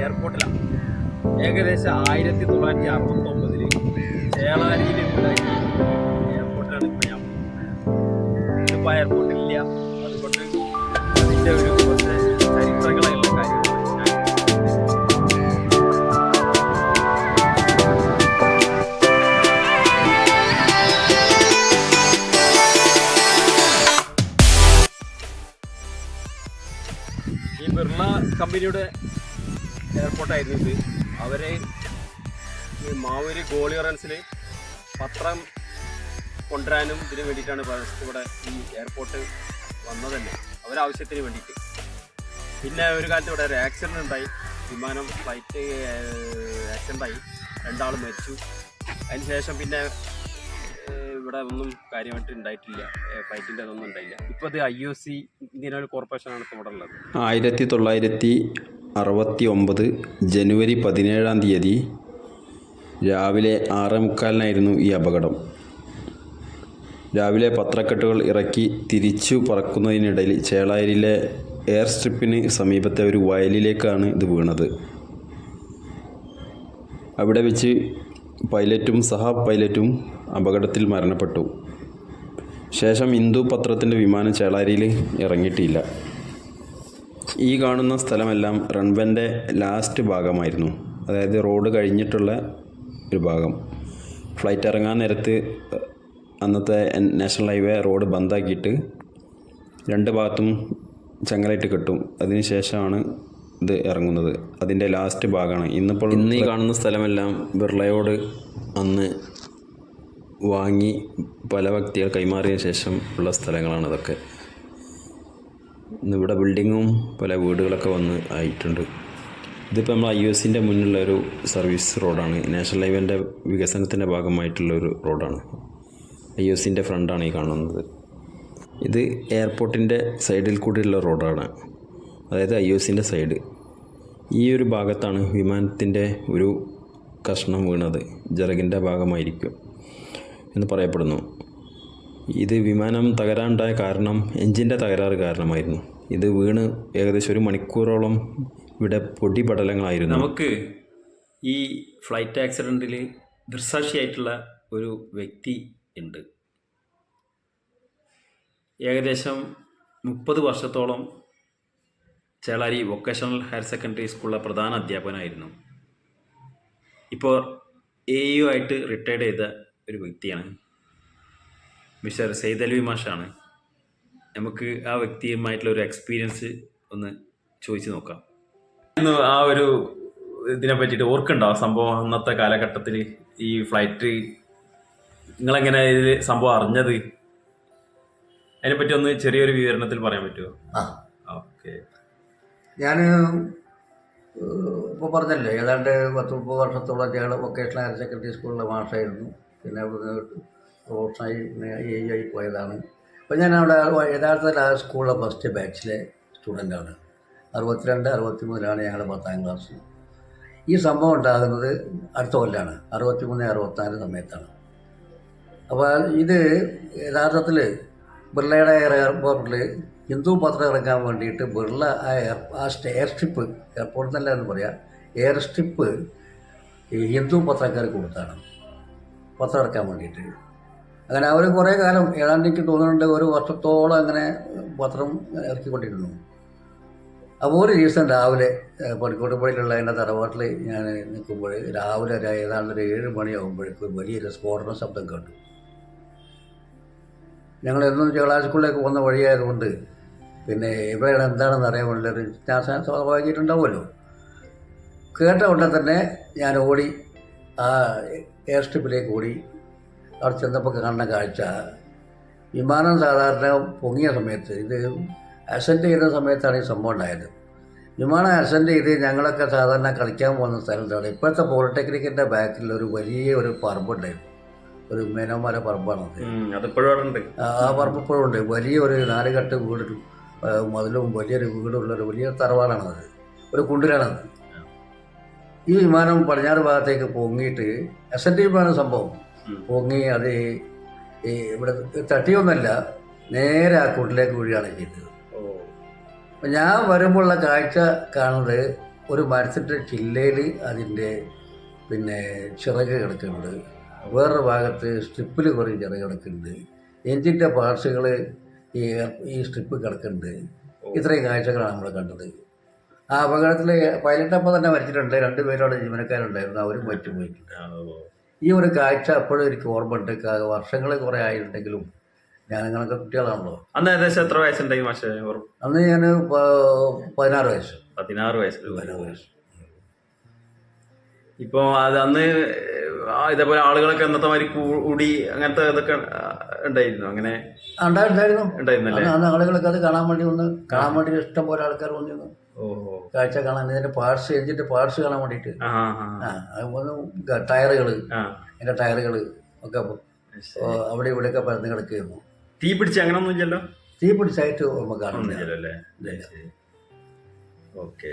എയർപോർട്ടിലാണ്. ഏകദേശം ആയിരത്തി തൊള്ളായിരത്തി അറുപത്തി ഒമ്പതിൽ ചേളാരിയിൽ എയർപോർട്ടിലാണ് ഇപ്പോൾ ഞാൻ ഇപ്പോൾ എയർപോർട്ട് ഇല്ല. അതുകൊണ്ട് അതിന്റെ ഒരു കുറച്ച് ചരിത്രങ്ങളുള്ള കാര്യങ്ങൾ ഈ ബിർള കമ്പനിയുടെ എയർപോർട്ടായിരുന്നു ഇത്. അവരെ ഈ ഗോളി ഗോളിയറൻസിൽ പത്രം കൊണ്ടുവരാനും ഇതിന് വേണ്ടിയിട്ടാണ് ഇവിടെ ഈ എയർപോർട്ട് വന്നത് തന്നെ. അവരാവശ്യത്തിന് വേണ്ടിയിട്ട്. പിന്നെ ഒരു കാലത്ത് ഇവിടെ ഒരു ആക്സിഡന്റ് ഉണ്ടായി. വിമാനം ഫ്ലൈറ്റ് ആക്സിഡന്റ് ആയി. രണ്ടാൾ മരിച്ചു. അതിന് ശേഷം പിന്നെ ഇവിടെ ഒന്നും കാര്യമായിട്ട് ഉണ്ടായിട്ടില്ല. ഫ്ലൈറ്റിന്റെ അതൊന്നും ഉണ്ടായില്ല. ഇപ്പോൾ അത് I O C Indian oil കോർപ്പറേഷനാണ് ഇപ്പോൾ ഇവിടെ ഉള്ളത്. ആയിരത്തി തൊള്ളായിരത്തി അറുപത്തി ഒമ്പത് ജനുവരി പതിനേഴാം തീയതി രാവിലെ ആറ് മുക്കാലിനായിരുന്നു ഈ അപകടം. രാവിലെ പത്രക്കെട്ടുകൾ ഇറക്കി തിരിച്ചു പറക്കുന്നതിനിടയിൽ ചേളാരിയിലെ എയർ സ്ട്രിപ്പിന് സമീപത്തെ ഒരു വയലിലേക്കാണ് ഇത് വീണത്. അവിടെ വെച്ച് പൈലറ്റും സഹ പൈലറ്റും അപകടത്തിൽ മരണപ്പെട്ടു. ശേഷം ഹിന്ദു പത്രത്തിന്റെ വിമാനം ചേളാരിയിൽ ഇറങ്ങിയിട്ടില്ല. ഈ കാണുന്ന സ്ഥലമെല്ലാം റൺവേന്റെ ലാസ്റ്റ് ഭാഗമായിരുന്നു. അതായത് റോഡ് കഴിഞ്ഞിട്ടുള്ള ഒരു ഭാഗം. ഫ്ലൈറ്റ് ഇറങ്ങാൻ നേരത്ത് അന്നത്തെ നാഷണൽ ഹൈവേ റോഡ് ബന്ദാക്കിയിട്ട് രണ്ട് ഭാഗത്തും ചങ്ങലായിട്ട് കെട്ടും. അതിന് ശേഷമാണ് ഇത് ഇറങ്ങുന്നത്. അതിന്റെ ലാസ്റ്റ് ഭാഗമാണ്. ഇന്നിപ്പോൾ ഇന്ന് ഈ കാണുന്ന സ്ഥലമെല്ലാം ബിർളയോട് അന്ന് വാങ്ങി പല വ്യക്തികൾ കൈമാറിയ ശേഷം ഉള്ള സ്ഥലങ്ങളാണ് അതൊക്കെ. ഇന്ന് ഇവിടെ ബിൽഡിങ്ങും പല വീടുകളൊക്കെ വന്ന് ആയിട്ടുണ്ട്. ഇതിപ്പോൾ നമ്മൾ ഐ എസിന്റെ മുന്നിലുള്ള ഒരു സർവീസ് റോഡാണ് നാഷണൽ ഹൈവേന്റെ വികസനത്തിന്റെ ഭാഗമായിട്ടുള്ള ഒരു റോഡാണ് ഐ എസിന്റെ ഫ്രണ്ടാണ് ഈ കാണുന്നത്. ഇത് എയർപോർട്ടിന്റെ സൈഡിൽ കൂടിയുള്ള റോഡാണ് അതായത് ഐ എസിന്റെ സൈഡ് ഈ ഒരു ഭാഗത്താണ് വിമാനത്തിന്റെ ഒരു കഷ്ണം വീണത്. ജറകിന്റെ ഭാഗമായിരിക്കും എന്ന് പറയപ്പെടുന്നു. ഇത് വിമാനം തകരാനുണ്ടായ കാരണം എഞ്ചിന്റെ തകരാറ് കാരണമായിരുന്നു. ഇത് വീണ് ഏകദേശം ഒരു മണിക്കൂറോളം ഇവിടെ പൊടിപടലങ്ങളായിരുന്നു. നമുക്ക് ഈ ഫ്ലൈറ്റ് ആക്സിഡന്റിൽ ദൃസാക്ഷിയായിട്ടുള്ള ഒരു വ്യക്തി ഉണ്ട്. ഏകദേശം മുപ്പത് വർഷത്തോളം ചേളാരി വൊക്കേഷണൽ ഹയർ സെക്കൻഡറി സ്കൂളിലെ പ്രധാന അധ്യാപകനായിരുന്നു. ഇപ്പോൾ എ യു ആയിട്ട് റിട്ടയർഡ് ചെയ്ത ഒരു വ്യക്തിയാണ്. മിസ്റ്റർ സെയ്ദ് അലി മാഷാണ്. നമുക്ക് ആ വ്യക്തിയുമായിട്ടുള്ള ഒരു എക്സ്പീരിയൻസ് ഒന്ന് ചോദിച്ചു നോക്കാം. ഇന്ന് ആ ഒരു ഇതിനെ പറ്റിയിട്ട് ഓർക്കുണ്ടോ സംഭവം അന്നത്തെ കാലഘട്ടത്തിൽ ഈ ഫ്ലൈറ്റ് നിങ്ങളെങ്ങനെ ഇതിൽ സംഭവം അറിഞ്ഞത്? അതിനെപ്പറ്റി ഒന്ന് ചെറിയൊരു വിവരണത്തിൽ പറയാൻ പറ്റുമോ? ആ. ഓക്കെ. ഞാൻ ഇപ്പോൾ പറഞ്ഞല്ലേ ഏതാണ്ട് പത്ത് മുപ്പത് വർഷത്തോളം ഞങ്ങൾ വൊക്കേഷണൽ ഹയർ സെക്കൻഡറി സ്കൂളിലെ മാഷായിരുന്നു. പിന്നെ അവിടുന്ന് റോഡ്സായി ഏജ് ആയി പോയതാണ്. അപ്പോൾ ഞാൻ അവിടെ യഥാർത്ഥത്തിൽ ആ സ്കൂളിലെ ഫസ്റ്റ് ബാച്ചിലെ സ്റ്റുഡന്റാണ്. അറുപത്തിരണ്ട് അറുപത്തി മൂന്നിലാണ് ഞങ്ങൾ പത്താം ക്ലാസ്. ഈ സംഭവം ഉണ്ടാകുന്നത് അടുത്ത കൊല്ലാണ് അറുപത്തി മൂന്ന് അറുപത്തിനാല് സമയത്താണ്. അപ്പോൾ ഇത് യഥാർത്ഥത്തിൽ ബിർളയുടെ എയർപോർട്ടിൽ ഹിന്ദു പത്രം ഇറക്കാൻ വേണ്ടിയിട്ട് ബിർള ആ എയർ ആ എയർ സ്ട്രിപ്പ് എയർപോർട്ട് എന്നല്ല എന്ന് പറയാം എയർ സ്ട്രിപ്പ് ഹിന്ദു പത്രക്കാർ കൊടുത്താണ്. പത്രം ഇറക്കാൻ വേണ്ടിയിട്ട്. അങ്ങനെ അവർ കുറേ കാലം ഏതാണ്ട് എനിക്ക് തോന്നുന്നുണ്ട് ഒരു വർഷത്തോളം അങ്ങനെ പത്രം ഇറക്കിക്കൊണ്ടിരുന്നു. അപ്പോൾ ഒരു ദിവസം രാവിലെ ഏഹ്, പടിക്കോട്ടുപടിയിലുള്ള എന്റെ തറവാട്ടിൽ ഞാൻ നിൽക്കുമ്പോൾ രാവിലെ ഒരു ഏതാണ്ട് ഒരു ഏഴ് മണിയാകുമ്പോഴേക്കും വലിയൊരു സ്ഫോടന ശബ്ദം കേട്ടു. ഞങ്ങൾ എന്നും ചേളാശക്കുള്ളിലേക്ക് പോകുന്ന വഴിയായതുകൊണ്ട് പിന്നെ ഇവിടെയാണ് എന്താണെന്ന് അറിയാൻ വേണ്ടിയൊരു ജിജ്ഞാസ സ്വാഭാവികമായിട്ടുണ്ടാവുമല്ലോ കേട്ട ഉടനെ തന്നെ ഞാൻ ഓടി ആ എയർ സ്ട്രിപ്പിലേക്ക് ഓടി അവിടെ ചെന്നപ്പോൾ കാണുന്ന കാഴ്ച വിമാനം സാധാരണ പൊങ്ങിയ സമയത്ത് ഇത് അസെൻഡ് ചെയ്യുന്ന സമയത്താണ് ഈ സംഭവം ഉണ്ടായത്. വിമാനം അസെൻഡ് ചെയ്ത് ഞങ്ങളൊക്കെ സാധാരണ കളിക്കാൻ പോകുന്ന സ്ഥലത്താണ്. ഇപ്പോഴത്തെ പോളിടെക്നിക്കിന്റെ ബാക്കിൽ ഒരു വലിയ ഒരു പറമ്പുണ്ടായിരുന്നു. ഒരു മേനോമല പറമ്പാണത് ആ പറമ്പ് ഇപ്പോഴും ഉണ്ട്. വലിയൊരു നാലുകെട്ട് വീടും മതിലും വലിയൊരു വീടുള്ള ഒരു വലിയ തറവാടാണത് ഒരു കുണ്ടിലാണത് ഈ വിമാനം പടിഞ്ഞാറ് ഭാഗത്തേക്ക് പൊങ്ങിയിട്ട് അസെൻഡ് ചെയ്യുമ്പോഴാണ് സംഭവം. പൊങ്ങി അത് ഈ ഇവിടെ തട്ടിയൊന്നുമല്ല നേരെ ആ കൂട്ടിലേക്ക് വീഴുകയാണ് ചെയ്തത്. അപ്പം ഞാൻ വരുമ്പോഴുള്ള കാഴ്ച കാണുന്നത് ഒരു മരത്തിന്റെ ചില്ലയിൽ അതിന്റെ പിന്നെ ചിറക് കിടക്കുന്നുണ്ട്. വേറൊരു ഭാഗത്ത് സ്ട്രിപ്പിൽ കുറേ ചിറക് കിടക്കുന്നുണ്ട്. എഞ്ചിന്റെ പാർട്സുകൾ ഈ ഈ സ്ട്രിപ്പ് കിടക്കുന്നുണ്ട്. ഇത്രയും കാഴ്ചകളാണ് നമ്മൾ കണ്ടത്. ആ അപകടത്തിൽ പൈലറ്റപ്പം തന്നെ മരിച്ചിട്ടുണ്ട്. രണ്ട് പേരോട് ജീവനക്കാരുണ്ടായിരുന്നു. അവരും മറ്റും പോയിട്ടുണ്ട് ഈ ഒരു കാഴ്ച അപ്പോഴും എനിക്ക് ഓർമ്മയുണ്ട്. ഉണ്ട് വർഷങ്ങൾ കുറേ ആയിട്ടുണ്ടെങ്കിലും ഞാൻ അങ്ങനൊക്കെ കുട്ടികളാണല്ലോ. അന്ന് ഏകദേശം എത്ര വയസ്സുണ്ടെങ്കിൽ മാഷേ? അന്ന് ഞാൻ പതിനാറ് വയസ്സ്. പതിനാറ് വയസ്സ്. പതിനാറ് വയസ്സ്. ഇപ്പോൾ അത് അന്ന് ഇതേപോലെ ആളുകളൊക്കെ അന്നത്തെ മാതിരി കൂടി അങ്ങനത്തെ ഇതൊക്കെ ഉണ്ടായിരുന്നു? അങ്ങനെ ഉണ്ടായിരുന്നു ഉണ്ടായിരുന്നല്ലേ? അന്ന് അന്ന് ആളുകളൊക്കെ അത് കാണാൻ വേണ്ടി വന്ന് കാണാൻ വേണ്ടി ഇഷ്ടം പോലെ ആൾക്കാർ വന്നിരുന്നു. കാഴ്ച കാണാൻ ഇതിന്റെ പാർട്സ് എഞ്ചിന്റെ പാർട്സ് കാണാൻ വേണ്ടിയിട്ട്. ആ എന്റെ ടയറുകൾ ഒക്കെ അവിടെ ടയറുകൾ ഒക്കെ പരന്ന് കിടക്കുകയായിരുന്നു. തീ പിടിച്ച് അങ്ങനൊന്നും ഇല്ലല്ലോ? തീ പിടിച്ചായിട്ട് ഓർമ്മ കാണുന്നില്ല. ഓക്കെ.